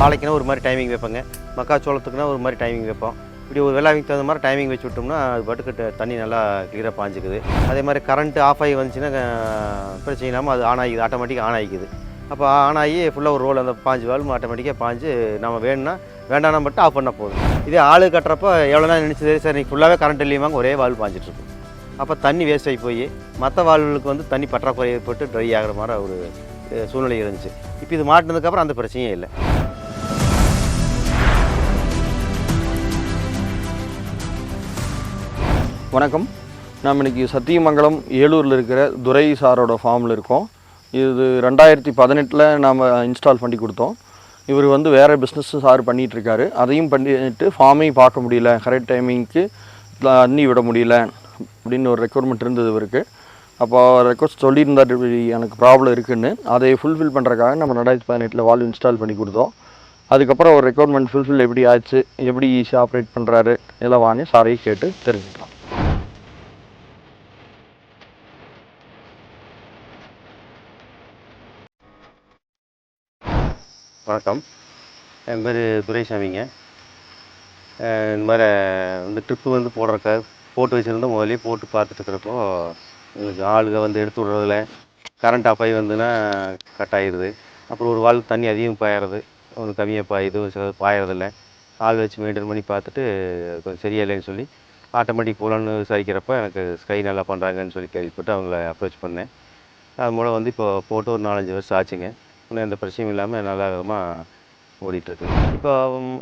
வாழைக்குனா ஒரு மாதிரி டைமிங் வைப்பேங்க. மக்காச்சோளத்துக்குனா ஒரு மாதிரி டைமிங் வைப்போம். இப்படி ஒரு வெள்ளாவிக்கு தகுந்த மாதிரி டைமிங் வச்சு விட்டோம்னா அது பாட்டுக்கு தண்ணி நல்லா கிளியராக பாஞ்சிக்குது. அதே மாதிரி கரண்ட்டு ஆஃப் ஆகி வந்துச்சுன்னா பிரச்சனை இல்லாமல் அது ஆன் ஆகிக்குது ஆட்டோமேட்டிக் ஆன் ஆகிக்குது. அப்போ ஆன் ஆகி ஃபுல்லாக ஒரு ரோல் அந்த பாஞ்சு வால்வு ஆட்டோமேட்டிக்காக பாஞ்சு நம்ம வேணும்னா வேண்டாம் மட்டும் ஆஃப் பண்ணால் போதும். இதே ஆள் கட்டுறப்போ எவ்வளோ நேரம் நினச்சது சார் நீ ஃபுல்லாகவே கரண்ட் இல்லையுமாங்க ஒரே வால் பாஞ்சிட்ருக்கும் அப்போ தண்ணி வேஸ்ட் ஆகி போய் மற்ற வால்வுகளுக்கு வந்து தண்ணி பற்றாக்குறை ஏற்பட்டு ட்ரை ஆகிற மாதிரி ஒரு சூழ்நிலை இருந்துச்சு. இப்போ இது மாட்டினதுக்கப்புறம் அந்த பிரச்சனையே இல்லை. வணக்கம். நாம் இன்றைக்கி சத்தியமங்கலம் ஏலூரில் இருக்கிற துரை சாரோட ஃபார்மில் இருக்கோம். இது ரெண்டாயிரத்தி பதினெட்டில் நாம் இன்ஸ்டால் பண்ணி கொடுத்தோம். இவர் வந்து வேறு பிஸ்னஸ் சார் பண்ணிகிட்ருக்காரு அதையும் பண்ணிட்டு ஃபார்மையும் பார்க்க முடியல. கரெக்ட் டைமிங்க்கு தண்ணி விட முடியல அப்படின்னு ஒரு ரெக்குவயர்மெண்ட் இருந்தது இவருக்கு. அப்போ ரெக்வஸ்ட் சொல்லியிருந்தார் எனக்கு ப்ராப்ளம் இருக்குதுன்னு அதை ஃபுல்ஃபில் பண்ணுறக்காக நம்ம ரெண்டாயிரத்தி பதினெட்டில் வால்வ் இன்ஸ்டால் பண்ணி கொடுத்தோம். அதுக்கப்புறம் ஒரு ரெக்குவயர்மெண்ட் ஃபுல்ஃபில் எப்படி ஆச்சு எப்படி ஈஸியாக ஆப்ரேட் பண்ணுறாரு இதெல்லாம் வாங்கி சாரையும் கேட்டு தெரிஞ்சுக்கலாம். வணக்கம். என் பேர் துரைசாமிங்க. இந்த மாதிரி இந்த ட்ரிப்பு வந்து போடுறக்க போட்டு வச்சுருந்தோம். முதலே போட்டு பார்த்துட்டு இருக்கிறப்போ எங்களுக்கு ஆளுங்க வந்து எடுத்து விடுறதுல கரண்ட் ஆஃப் ஆகி வந்துன்னா கட் ஆயிடுது அப்புறம் ஒரு வால் தண்ணி அதிகம் பாயறது ஒன்று கம்மியாக பாயுது ஒரு சிலது பாயறதில்ல. ஆள் வச்சு மெயின்டைன் பண்ணி பார்த்துட்டு கொஞ்சம் சரியா இல்லைன்னு சொல்லி ஆட்டோமேட்டிக் போகலான்னு விசாரிக்கிறப்ப எனக்கு ஸ்கை நல்லா பண்ணுறாங்கன்னு சொல்லி கேள்விப்பட்டு அவங்கள அப்ரோச் பண்ணேன். அது மூலம் வந்து இப்போ போட்டு ஒரு நாலஞ்சு வருஷம் ஆச்சுங்க. இன்னும் எந்த பிரச்சனையும் இல்லாமல் நல்ல விதமாக ஓடிட்டுருக்கு. இப்போ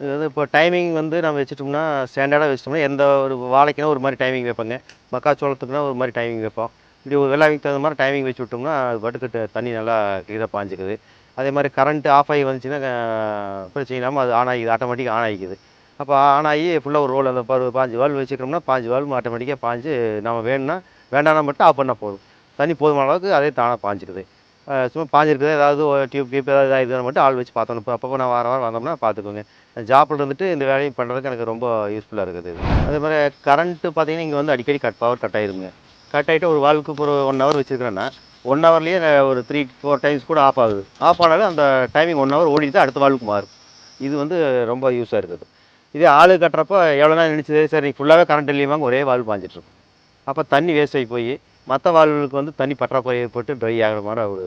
இது வந்து இப்போ டைமிங் வந்து நம்ம வச்சுட்டோம்னா ஸ்டாண்டர்டாக வச்சிட்டோம்னா எந்த ஒரு வாழைக்குனா ஒரு மாதிரி டைமிங் வைப்பேங்க. மக்காச்சோளத்துக்குனா ஒரு மாதிரி டைமிங் வைப்போம். இப்படி ஒரு வெள்ளாவிக்கு தகுந்த மாதிரி டைமிங் வச்சு விட்டோம்னா அது பாட்டுக்கு தண்ணி நல்லா கிளியராக பாஞ்சிக்குது. அதே மாதிரி கரண்ட்டு ஆஃப் ஆகி வந்துச்சுன்னா பிரச்சனை இல்லாமல் அது ஆன் ஆகிக்குது ஆட்டோமேட்டிக்காக ஆன் ஆகிக்குது. அப்போ ஆன் ஆகி ஃபுல்லாக ஒரு ரோல் அந்த பரு பாஞ்சு வால்வ் வச்சுக்கிறோம்னா பாஞ்சு வால்வ் ஆட்டோமேட்டிக்காக பாஞ்சு நம்ம வேணும்னா வேண்டாம்னா மட்டும் ஆஃப் பண்ணால் போதும். தண்ணி போதுமான அளவுக்கு அதே தானாக பாஞ்சிக்குது. சும்மா பாஞ்சிருக்குது? ஏதாவது டியூப் டியூப் ஏதாவது இதாகிதுன்னு மட்டும் ஆள் வச்சு பார்த்தோம். இப்போ அப்பப்போ நான் வாரம் வாரம் வந்தோம்னா பார்த்துக்கோங்க. ஜாப்பில் இருந்துட்டு இந்த வேலையை பண்ணுறதுக்கு எனக்கு ரொம்ப யூஸ்ஃபுல்லாக இருக்குது அதே மாதிரி கரண்ட்டு பார்த்தீங்கன்னா இங்கே வந்து அடிக்கடி கட் பவர் கட் ஆயிருங்க. கட் ஆகிட்டு ஒரு வாழ்க்கு ஒரு ஒன் ஹவர் வச்சுருக்கிறேன்னா ஒன் ஹவர்லேயே ஒரு த்ரீ ஃபோர் டைம்ஸ் கூட ஆஃப் ஆகுது. ஆஃப் ஆனாலும் அந்த டைமிங் ஒன் ஹவர் ஓடிட்டு அடுத்த வாழ்க்கு மாறும். இது வந்து ரொம்ப யூஸாக இருக்குது. இதே ஆள் கட்டுறப்போ எவ்வளோ நேரம் நினச்சது சரி ஃபுல்லாகவே கரண்ட் இல்லையுமாங்க ஒரே வாழ் பாஞ்சிட்ருக்கும் அப்போ தண்ணி வேஸ்ட் ஆகி போய் மற்ற வாழ்வுகளுக்கு வந்து தண்ணி பற்றாக்குறை ஏற்பட்டு ட்ரை ஆகிற மாதிரி ஒரு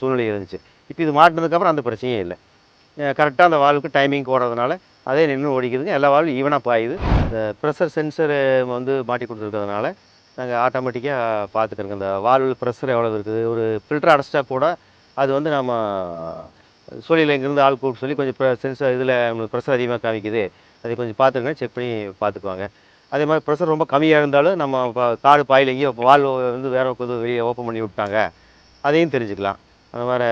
சூழ்நிலை இருந்துச்சு. இப்போ இது மாட்டினதுக்கப்புறம் அந்த பிரச்சனையே இல்லை. கரெக்டாக அந்த வால்வுக்கு டைமிங் போடுறதுனால அதே நின்று ஓடிக்குதுங்க. எல்லா வால்வும் ஈவனாக பாயுது. இந்த ப்ரெஷர் சென்சர் வந்து மாட்டி கொடுத்துருக்கிறதுனால நாங்கள் ஆட்டோமேட்டிக்காக பார்த்துக்கிறோங்க இந்த வால்வில் ப்ரெஷர் எவ்வளோ இருக்குது? ஒரு ஃபில்டர் அடைச்சிட்டா கூட அது வந்து நம்ம சூழலில் இங்கேருந்து ஆள் கூப்பிட்டு சொல்லி கொஞ்சம் சென்சர் இதில் நம்மளுக்கு ப்ரெஷர் அதிகமாக காமிக்குது. அதை கொஞ்சம் பார்த்துருங்க. செக் பண்ணி பார்த்துக்குவாங்க. அதே மாதிரி ப்ரெஷர் ரொம்ப கம்மியாக இருந்தாலும் நம்ம இப்போ காடு பாயில் எங்கேயோ வால்வு வந்து வேற கொஞ்சம் வெளியே ஓப்பன் பண்ணி விட்டாங்க. அதையும் தெரிஞ்சுக்கலாம். அந்த மாதிரி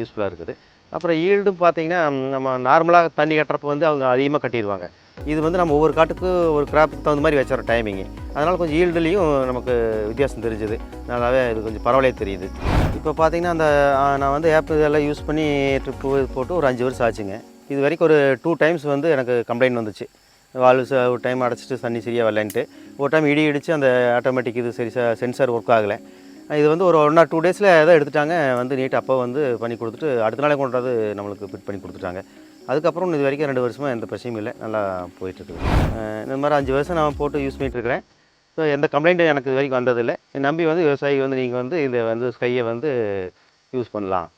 யூஸ்ஃபுல்லாக இருக்குது. அப்புறம் ஈல்டும் பார்த்தீங்கன்னா நம்ம நார்மலாக தண்ணி கட்டுறப்ப வந்து அவங்க அதிகமாக கட்டிடுவாங்க. இது வந்து நம்ம ஒவ்வொரு காட்டுக்கு ஒரு கிராப்புக்கு தகுந்த மாதிரி வச்சிடறோம் டைமிங்கு அதனால் கொஞ்சம் ஈல்டுலேயும் நமக்கு வித்தியாசம் தெரிஞ்சுது. நல்லாவே இது கொஞ்சம் பரவாயில்லையே தெரியுது. இப்போ பார்த்தீங்கன்னா அந்த நான் வந்து ஆப் இதெல்லாம் யூஸ் பண்ணி ட்ரிப்பு போட்டு ஒரு அஞ்சு வருஷம் ஆச்சுங்க. இது வரைக்கும் ஒரு டூ டைம்ஸ் வந்து எனக்கு கம்ப்ளைண்ட் வந்துச்சு. வால்வ்ஸ் ச- ஒரு டைம் அடைச்சிட்டு தண்ணி சரியாக வரலன்ட்டு. ஒரு டைம் இடி இடிச்சு அந்த ஆட்டோமேட்டிக் இது சரி சென்சார் ஒர்க் ஆகலை. இது வந்து ஒரு ஒன் ஆர் டூ டேஸில் எதாவது எடுத்துட்டாங்க. வந்து நீட் அப்போ வந்து பண்ணி கொடுத்துட்டு அடுத்த நாளே கொண்டாது நம்மளுக்கு ஃபிட் பண்ணி கொடுத்துட்டாங்க. அதுக்கப்புறம் இது வரைக்கும் ரெண்டு வருஷமாக எந்த பிரச்சனையும் இல்லை. நல்லா போயிட்டுருக்குது. இந்த மாதிரி அஞ்சு வருஷம் நான் போட்டு யூஸ் பண்ணிகிட்டு இருக்கிறேன். ஸோ எந்த கம்ப்ளைண்ட்டும் எனக்கு இது வரைக்கும் வந்ததில்லை நம்பி வந்து விவசாயி வந்து நீங்கள் வந்து இதை வந்து ஸ்கையை வந்து யூஸ் பண்ணலாம்.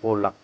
போடலாம்.